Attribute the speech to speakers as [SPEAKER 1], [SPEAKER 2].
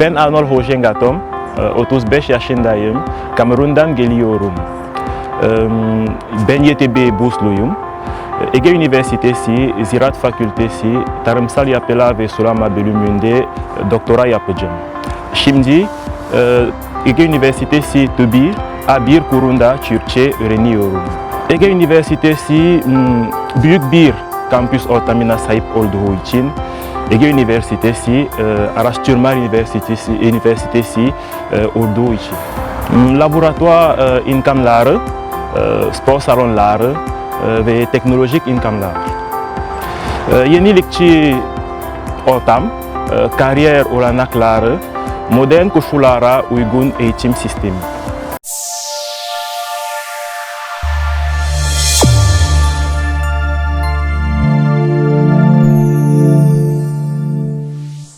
[SPEAKER 1] Ben Arnold Hojengatom, e, 35 yaşındayım. Kamerun'dan geliyorum. E, Ben YTB bursluyum. E, Ege Üniversitesi Ziraat Fakültesi Tarımsal Yapılar ve Sulama bölümünde e, doktora yapacağım. Şimdi e, Ege Üniversitesi Tıbbi A1 kurunda Türkçe öğreniyorum. Ege Üniversitesi büyük bir kampüs ortamına sahip olduğu için Ege Üniversitesi e, Araştırma Üniversitesi, Üniversitesi olduğu için. Hmm, Laboratuvar e, imkanları, spor salonları ve teknolojik imkanlar. Yenilikçi ortam, kariyer olanakları, modern koşullara uygun eğitim sistemi.